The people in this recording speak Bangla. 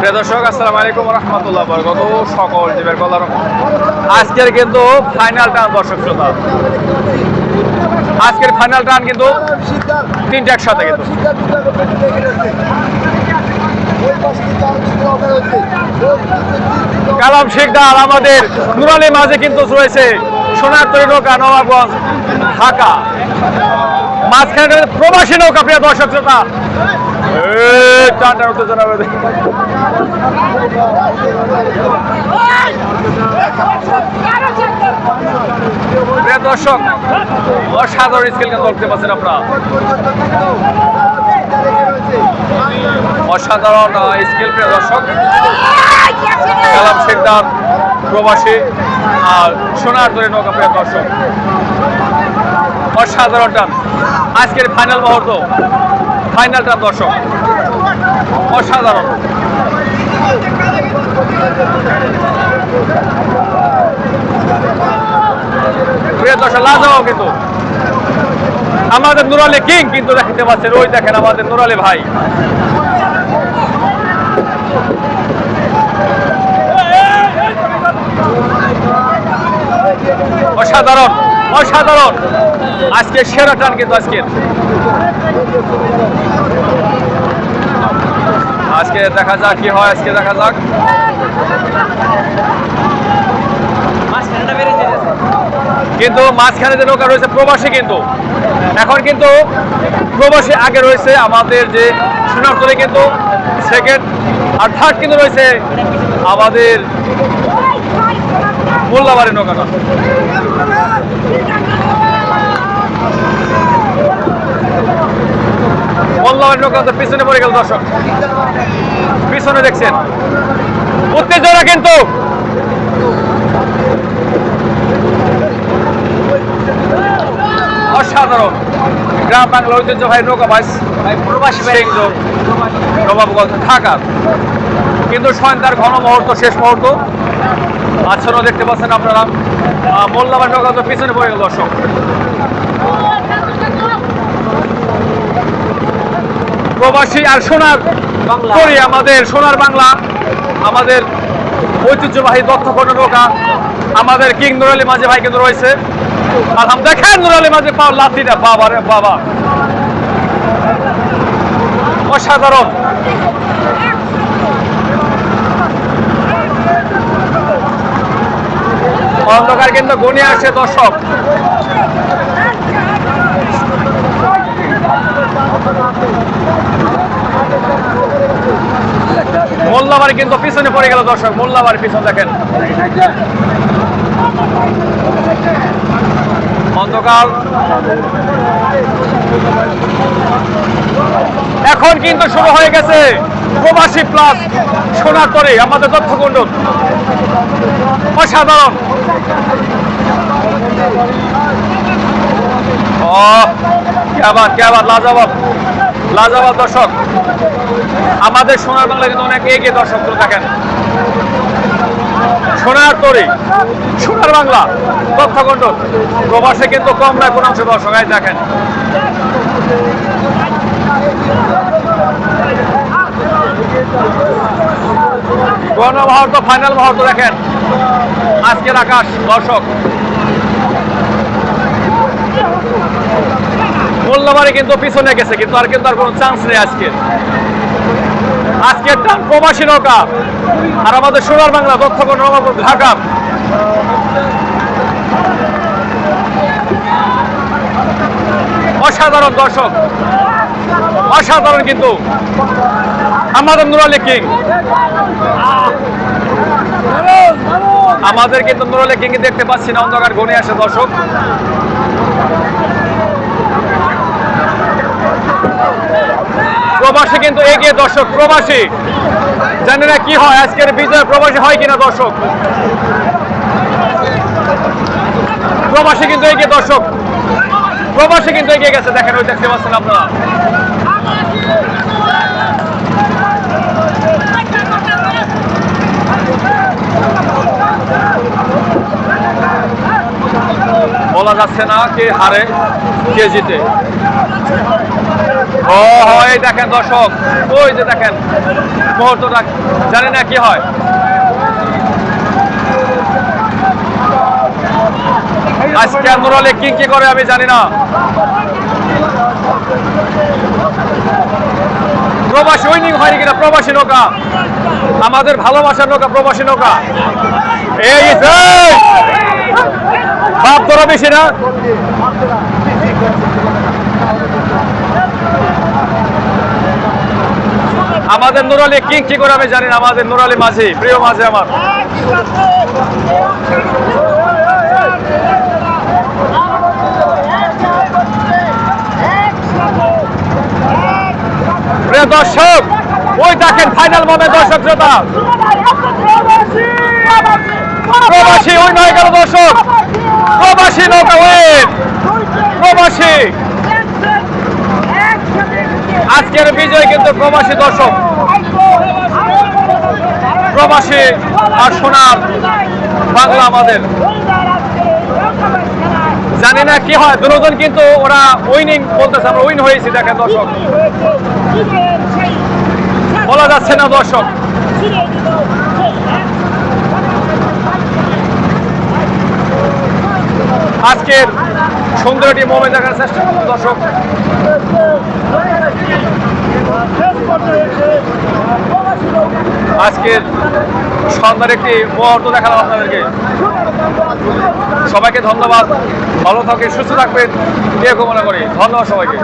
প্রিয় দর্শক, আসসালামু আলাইকুম রহমতুল্লাহ বরকত সকল জীবের কলার আজকের কিন্তু ফাইনাল টান, দর্শক শ্রোতা। আজকের ফাইনাল টান কিন্তু তিনটা একসাথে কিন্তু। কালাম শেখদার আমাদের নুরালি মাঝে কিন্তু রয়েছে সোনারতরী নৌকা, নবাবগঞ্জ, ঢাকা। মাঝখানে প্রবাসী নৌকা, প্রিয় দর্শক শ্রোতা। উত্তেজনা বেঁধে। প্রিয় দর্শক, অসাধারণ স্কেল কিন্তু দেখতে পাচ্ছেন আপনারা অসাধারণ স্কেল প্রিয় দর্শক। কালাম শেখদার প্রবাসী আর সোনার তরী নৌকা প্রিয় দর্শক। অসাধারণ টান। আজকের ফাইনাল মুহূর্ত। ফাইনাল টান দর্শক, অসাধারণ। দর্শক কিন্তু। আমাদের নুরালি কিং কিন্তু দেখতে পাচ্ছেন ওই দেখেন আমাদের নুরালি ভাই। অসাধারণ অসাধারণ। আজকে সেরা টান কিন্তু আজকের। আজকে দেখা যাক কি হয়, আজকে দেখা যাক। কিন্তু মাঝখানে যে নৌকা রয়েছে, প্রবাসী কিন্তু। এখন কিন্তু প্রবাসী আগে রয়েছে, আমাদের যে সোনারতলে কিন্তু সেকেন্ড আর থার্ড কিন্তু রয়েছে আমাদের মোল্লাবাড়ি নৌকাটা। পিছনে পড়ে গেল দর্শক। পিছনে দেখছেন। উত্তেজনা কিন্তু। অসাধারণ। গ্রাম বাংলা ঐতিহ্য ভাই নৌকা বাইস প্রবাসী নবাবগঞ্জ ঢাকা। কিন্তু সন্ধ্যার ঘন মুহূর্ত শেষ মুহূর্ত। আচ্ছন্ন দেখতে পাচ্ছেন আপনারা। আহ, মোল্লাবাই নৌকা তো পিছনে পড়ে গেল দর্শক। প্রবাসী আর সোনার করি আমাদের সোনার বাংলা আমাদের ঐতিহ্যবাহী দক্ষপণ্য নৌকা আমাদের কিং নুরালি মাঝে ভাই কিন্তু রয়েছে। আলহাম দেখেন নুরালি মাঝে পাওয়ার লাথিটা বাবা রে বাবা। অসাধারণ। অন্ধকার কিন্তু গুনে আসছে দর্শক। মোল্লাবাড়ি কিন্তু পিছনে পড়ে গেল দর্শক মোল্লাবাড়ি পিছনে দেখেন। অন্ধকার। এখন কিন্তু শুরু হয়ে গেছে প্রবাসী প্লাস সোনার তরে, আমাদের তথ্যকুণ্ডল অসাধারণ। ও ক্যাবাদ ক্যাবাদ লাজাবাব। লাজাবাব দর্শক। আমাদের সোনার বাংলা কিন্তু অনেক এগিয়ে দর্শক দেখেন সোনার তরি, সোনার বাংলা তথ্যখণ্ড প্রবাসে কিন্তু কম নয় কোন অংশ দর্শক দেখেন। গণমহর্ত ফাইনাল মুহূর্ত দেখেন। আজকের আকাশ, দর্শক। মোল্লাবাড়ি কিন্তু পিছনে গেছে, কিন্তু আর কিন্তু আর কোনো চান্স নেই আজকে। আজকের টান প্রবাসী নৌকা আর আমাদের সোনার বাংলা দক্ষকর নবাবপুর ঢাকা। অসাধারণ দর্শক, অসাধারণ কিন্তু। আমাদের নুরালি কিং। আমাদের কিন্তু নুরালি কিং দেখতে পাচ্ছি না, অন্ধকার গনে আসে দর্শক প্রবাসী কিন্তু এগিয়ে দর্শক প্রবাসী। জানি না কি হয়, আজকের বিজয় প্রবাসী হয় কিনা দর্শক? প্রবাসী কিন্তু এগিয়ে দর্শক। প্রবাসী কিন্তু এগিয়ে গেছে, দেখেন, ওই দেখতে পাচ্ছেন আপনারা। বলা যাচ্ছে না কে হারে, কে জিতে। ও হয়, দেখেন দর্শক। ওই যে দেখেন, মুহূর্তটা, জানি না কি হয়। আজকে আন্দোলনে কি কি করে আমি জানি না। প্রবাসী উইনিং হয়নি কিনা প্রবাসী নৌকা। আমাদের ভালোবাসার নৌকা, প্রবাসী নৌকা। এই বাপ তোরা বেশি না? আমাদের নুরালি কিং কি করে আমি জানি না, আমাদের নুরালি মাঝি, প্রিয় মাঝি আমার। প্রিয় দর্শক, ওই দেখেন ফাইনাল মনে দর্শক শ্রোতা। প্রবাসী ওই নয় গেল দর্শক। প্রবাসী নৌকা ওয়েট প্রবাসী। আজকের বিজয় কিন্তু প্রবাসী দর্শক। প্রবাসী আর সোনার বাংলা আমাদের। জানি না কি হয়, দুজন কিন্তু ওরা উইনিং বলতেছে, আমরা উইন হয়েছি, দেখেন দর্শক। বলা যাচ্ছে না দর্শক। আজকের সুন্দর একটি মোমেন্ট দেখার চেষ্টা করব, দর্শক। আজকের সন্ধ্যার একটি মুহূর্ত দেখালাম আপনাদেরকে। সবাইকে ধন্যবাদ। ভালো থাকে সুস্থ থাকবেন। কেউ মনে করি। ধন্যবাদ সবাইকে।